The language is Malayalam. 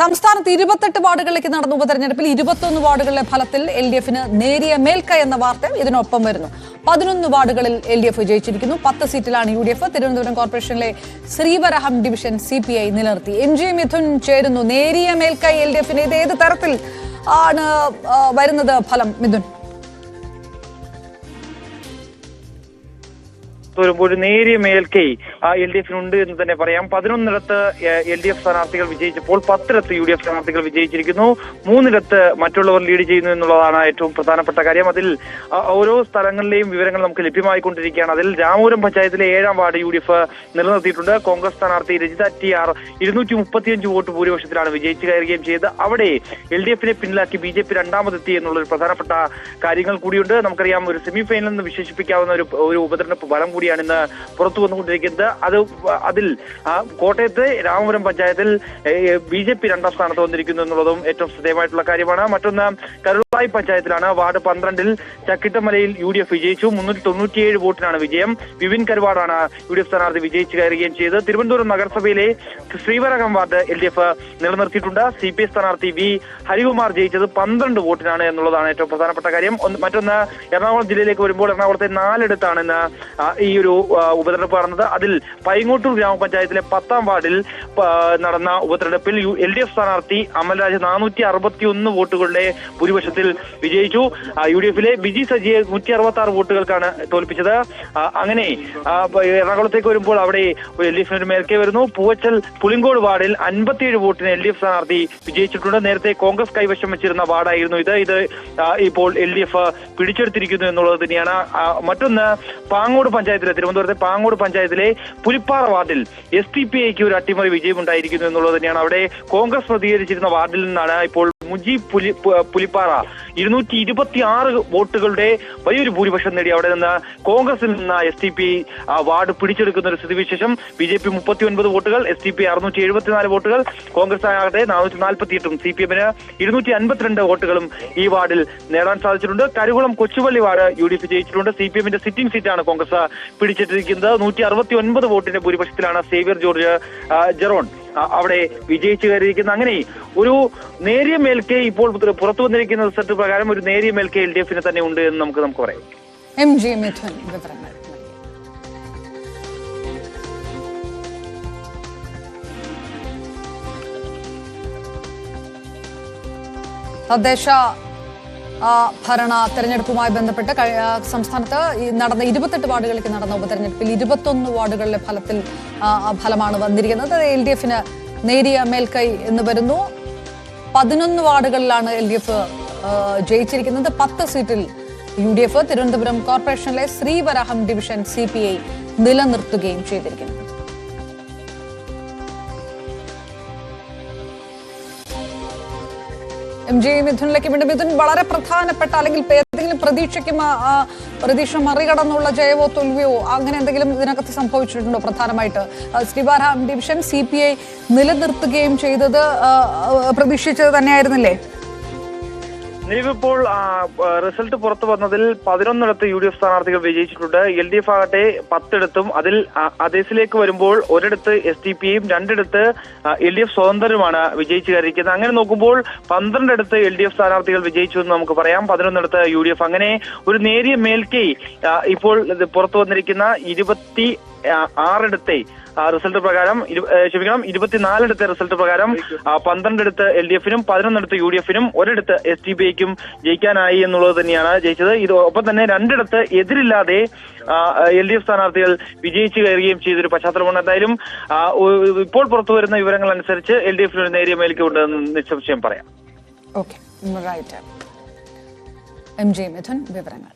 സംസ്ഥാനത്ത് ഇരുപത്തെട്ട് വാർഡുകളിലേക്ക് നടന്ന ഉപതെരഞ്ഞെടുപ്പിൽ ഇരുപത്തൊന്ന് വാർഡുകളിലെ ഫലത്തിൽ എൽ ഡി എഫിന് നേരിയ മേൽക്കൈ എന്ന വാർത്ത ഇതിനൊപ്പം വരുന്നു. പതിനൊന്ന് വാർഡുകളിൽ എൽ ഡി എഫ് വിജയിച്ചിരിക്കുന്നു. പത്ത് സീറ്റിലാണ് യു ഡി എഫ്. തിരുവനന്തപുരം കോർപ്പറേഷനിലെ Sreevaraham division C P I നിലനിർത്തി. എം ജി മിഥുൻ ചേരുന്നു. നേരിയ മേൽക്കൈ എൽ ഡി എഫിന് ഇത് ഏത് തരത്തിൽ ആണ് വരുന്നത് ഫലം മിഥുൻ? ഒരു നേരിയ മേൽക്കൈ എൽ ഡി എഫിനുണ്ട് എന്ന് തന്നെ പറയാം. പതിനൊന്നിടത്ത് എൽ ഡി എഫ് സ്ഥാനാർത്ഥികൾ വിജയിച്ചപ്പോൾ പത്തിടത്ത് യു ഡി എഫ് സ്ഥാനാർത്ഥികൾ വിജയിച്ചിരിക്കുന്നു. മൂന്നിടത്ത് മറ്റുള്ളവർ ലീഡ് ചെയ്യുന്നു എന്നുള്ളതാണ് ഏറ്റവും പ്രധാനപ്പെട്ട കാര്യം. അതിൽ ഓരോ സ്ഥലങ്ങളിലെയും വിവരങ്ങൾ നമുക്ക് ലഭ്യമായിക്കൊണ്ടിരിക്കുകയാണ്. അതിൽ രാമപുരം പഞ്ചായത്തിലെ ഏഴാം വാർഡ് യു ഡി എഫ് നിലനിർത്തിയിട്ടുണ്ട്. കോൺഗ്രസ് സ്ഥാനാർത്ഥി രജിത ടി ആർ ഇരുന്നൂറ്റി മുപ്പത്തിയഞ്ച് വോട്ട് ഭൂരിപക്ഷത്തിലാണ് വിജയിച്ചു കയറുകയും ചെയ്ത് അവിടെ എൽ ഡി എഫിനെ പിന്നിലാക്കി ബി ജെ പി രണ്ടാമതെത്തി എന്നുള്ള ഒരു പ്രധാനപ്പെട്ട കാര്യങ്ങൾ കൂടിയുണ്ട്. നമുക്കറിയാം ഒരു സെമി ഫൈനൽ എന്ന് വിശേഷിപ്പിക്കാവുന്ന ഒരു ഒരു ഉപതെരഞ്ഞെടുപ്പ് ഫലം കൂടിയാണ് ഇന്ന് പുറത്തു വന്നുകൊണ്ടിരിക്കുന്നത്. അത് അതിൽ കോട്ടയത്ത് രാമപുരം പഞ്ചായത്തിൽ ബി ജെ പി രണ്ടാം സ്ഥാനത്ത് വന്നിരിക്കുന്നു എന്നുള്ളതും ഏറ്റവും ശ്രദ്ധേയമായിട്ടുള്ള കാര്യമാണ്. മറ്റൊന്ന് കരുളായി പഞ്ചായത്തിലാണ് വാർഡ് പന്ത്രണ്ടിൽ ചക്കിട്ടമലയിൽ യു ഡി എഫ് വിജയിച്ചു. മുന്നൂറ്റി തൊണ്ണൂറ്റിയേഴ് വോട്ടിനാണ് വിജയം. വിപിൻ കരുവാടാണ് യു ഡി എഫ് സ്ഥാനാർത്ഥി വിജയിച്ചു കയറുകയും ചെയ്തത്. തിരുവനന്തപുരം നഗരസഭയിലെ Sreevarakam ward L D F നിലനിർത്തിയിട്ടുണ്ട്. C P I സ്ഥാനാർത്ഥി വി ഹരികുമാർ ജയിച്ചത് പന്ത്രണ്ട് വോട്ടിനാണ് എന്നുള്ളതാണ് ഏറ്റവും പ്രധാനപ്പെട്ട കാര്യം. മറ്റൊന്ന് എറണാകുളം ജില്ലയിലേക്ക് വരുമ്പോൾ എറണാകുളത്തെ നാലിടത്താണ് ഇന്ന് ഈ ഒരു ഉപതെരഞ്ഞെടുപ്പ് നടന്നത്. അതിൽ പൈങ്ങോട്ടൂർ ഗ്രാമപഞ്ചായത്തിലെ പത്താം വാർഡിൽ നടന്ന ഉപതെരഞ്ഞെടുപ്പിൽ എൽ ഡി എഫ് സ്ഥാനാർത്ഥി അമൽരാജ് നാനൂറ്റി അറുപത്തി ഒന്ന് വോട്ടുകളുടെ ഭൂരിപക്ഷത്തിൽ വിജയിച്ചു. ആ, യു ഡി എഫിലെ ബിജി സജിയെ നൂറ്റി അറുപത്തി ആറ് വോട്ടുകൾക്കാണ് തോൽപ്പിച്ചത്. അങ്ങനെ എറണാകുളത്തേക്ക് വരുമ്പോൾ അവിടെ എൽ ഡി എഫിന് മേൽക്കെ വരുന്നു. പൂവച്ചൽ പുളിങ്കോട് വാർഡിൽ അൻപത്തിയേഴ് വോട്ടിന് എൽ ഡി എഫ് സ്ഥാനാർത്ഥി വിജയിച്ചിട്ടുണ്ട്. നേരത്തെ കോൺഗ്രസ് കൈവശം വെച്ചിരുന്ന വാർഡായിരുന്നു ഇത്. ഇത് ഇപ്പോൾ എൽ ഡി എഫ് പിടിച്ചെടുത്തിരിക്കുന്നു എന്നുള്ളത് തന്നെയാണ്. മറ്റൊന്ന് പാങ്ങോട് പഞ്ചായത്തിലെ തിരുവനന്തപുരത്തെ പാങ്ങോട് പഞ്ചായത്തിലെ പുലിപ്പാറ വാർഡിൽ എസ് ടി പി ഐക്ക് ഒരു അട്ടിമറി വിജയം ഉണ്ടായിരിക്കുന്നു എന്നുള്ളത് തന്നെയാണ്. അവിടെ കോൺഗ്രസ് പ്രതികരിച്ചിരുന്ന വാർഡിൽ നിന്നാണ് ഇപ്പോൾ മുജി പുലി പുലിപ്പാറ. ഇരുന്നൂറ്റി ഇരുപത്തി ആറ് വോട്ടുകളുടെ വലിയൊരു ഭൂരിപക്ഷം നേടി അവിടെ നിന്ന് കോൺഗ്രസിൽ നിന്ന് എസ് ടി പി വാർഡ് പിടിച്ചെടുക്കുന്ന ഒരു സ്ഥിതിവിശേഷം. ബി ജെ പി മുപ്പത്തി ഒൻപത് വോട്ടുകൾ എസ് ടി പി അറുന്നൂറ്റി എഴുപത്തിനാല് വോട്ടുകൾ കോൺഗ്രസ് ആകട്ടെ നാനൂറ്റി നാൽപ്പത്തി എട്ടും സി പി എമ്മിന് ഇരുന്നൂറ്റി അൻപത്തിരണ്ട് വോട്ടുകളും ഈ വാർഡിൽ നേടാൻ സാധിച്ചിട്ടുണ്ട്. Karukulam Kochupally ward U D F ജയിച്ചിട്ടുണ്ട്. C P എമ്മിന്റെ സിറ്റിംഗ് സീറ്റാണ് കോൺഗ്രസ് പിടിച്ചെടുത്തിരിക്കുന്നത്. നൂറ്റി അറുപത്തി ഒൻപത് വോട്ടിന്റെ ഭൂരിപക്ഷത്തിലാണ് സേവ്യർ ജോർജ് ജെറോൺ. അവിടെ വിജയിച്ചു കയറിയിരിക്കുന്നത് അങ്ങനെ ഒരു നേരിയ മേൽക്കെ ഇപ്പോൾ പുറത്തു വന്നിരിക്കുന്ന റിസൾട്ട് പ്രകാരം ഒരു നേരിയ മേൽക്കെ എൽ ഡി എഫിന് തന്നെ ഉണ്ട് എന്ന് നമുക്ക് നമുക്ക് പറയാം എം ജി മിഥുൻ വിവരങ്ങൾ. തദ്ദേശ ഭരണ തെരഞ്ഞെടുപ്പുമായി ബന്ധപ്പെട്ട് സംസ്ഥാനത്ത് നടന്ന ഇരുപത്തെട്ട് വാർഡുകളിലേക്ക് നടന്ന ഉപതെരഞ്ഞെടുപ്പിൽ ഇരുപത്തൊന്ന് വാർഡുകളിലെ ഫലത്തിൽ ഫലമാണ് വന്നിരിക്കുന്നത്. എൽ ഡി എഫിന് നേരിയ മേൽക്കൈ എന്ന് വരുന്നു. പതിനൊന്ന് വാർഡുകളിലാണ് എൽ ഡി എഫ് ജയിച്ചിരിക്കുന്നത്. പത്ത് സീറ്റിൽ യു ഡി എഫ് തിരുവനന്തപുരം കോർപ്പറേഷനിലെ Sreevaraham division C P I നിലനിർത്തുകയും ചെയ്തിരിക്കുന്നു. എം ജി മിഥുനിലേക്ക് വീണ്ടും. മിഥുൻ വളരെ പ്രധാനപ്പെട്ട അല്ലെങ്കിൽ ഏതെങ്കിലും പ്രതീക്ഷയ്ക്ക് പ്രതീക്ഷ മറികടന്നുള്ള ജയവോ തോൽവിയോ അങ്ങനെ എന്തെങ്കിലും ഇതിനകത്ത് സംഭവിച്ചിട്ടുണ്ടോ പ്രധാനമായിട്ട്? Sreevaraham division C P I നിലനിർത്തുകയും ചെയ്തത് പ്രതീക്ഷിച്ചത് തന്നെയായിരുന്നില്ലേ? നിലവിപ്പോൾ റിസൾട്ട് പുറത്തു വന്നതിൽ പതിനൊന്നിടത്ത് യു ഡി എഫ് സ്ഥാനാർത്ഥികൾ വിജയിച്ചിട്ടുണ്ട്. എൽ ഡി എഫ് ആകട്ടെ പത്തിടത്തും. അതിൽ അതേസിലേക്ക് വരുമ്പോൾ ഒരിടത്ത് എസ് ഡി പിയും രണ്ടിടത്ത് എൽ ഡി എഫ് സ്വതന്ത്രരുമാണ് വിജയിച്ചു കയറിയിരിക്കുന്നത്. അങ്ങനെ നോക്കുമ്പോൾ പന്ത്രണ്ടിടത്ത് എൽ ഡി എഫ് സ്ഥാനാർത്ഥികൾ വിജയിച്ചു എന്ന് നമുക്ക് പറയാം. പതിനൊന്നിടത്ത് യു ഡി എഫ്. അങ്ങനെ ഒരു നേരിയ മേൽക്കൈ ഇപ്പോൾ പുറത്തു വന്നിരിക്കുന്ന ഇരുപത്തി ആറിടത്തെ റിസൾട്ട് പ്രകാരം ക്ഷമിക്കണം ഇരുപത്തിനാലിടത്തെ റിസൾട്ട് പ്രകാരം പന്ത്രണ്ടിടത്ത് എൽ ഡി എഫിനും പതിനൊന്നിടത്ത് യു ഡി എഫിനും ഒരിടത്ത് എസ് ഡി ബി ഐക്കും ജയിക്കാനായി എന്നുള്ളത് തന്നെയാണ് ജയിച്ചത്. ഇത് ഒപ്പം തന്നെ രണ്ടിടത്ത് എതിരില്ലാതെ എൽ ഡി എഫ് സ്ഥാനാർത്ഥികൾ വിജയിച്ചു കയറുകയും ചെയ്തൊരു പശ്ചാത്തലമാണ്. എന്തായാലും ഇപ്പോൾ പുറത്തു വരുന്ന വിവരങ്ങൾ അനുസരിച്ച് എൽ ഡി എഫിന് ഒരു നേരിയ മേൽക്കുണ്ടെന്ന് നിശ്ചയം പറയാം. റൈറ്റ് എം ജെ മിഥുൻ വിവരങ്ങൾ.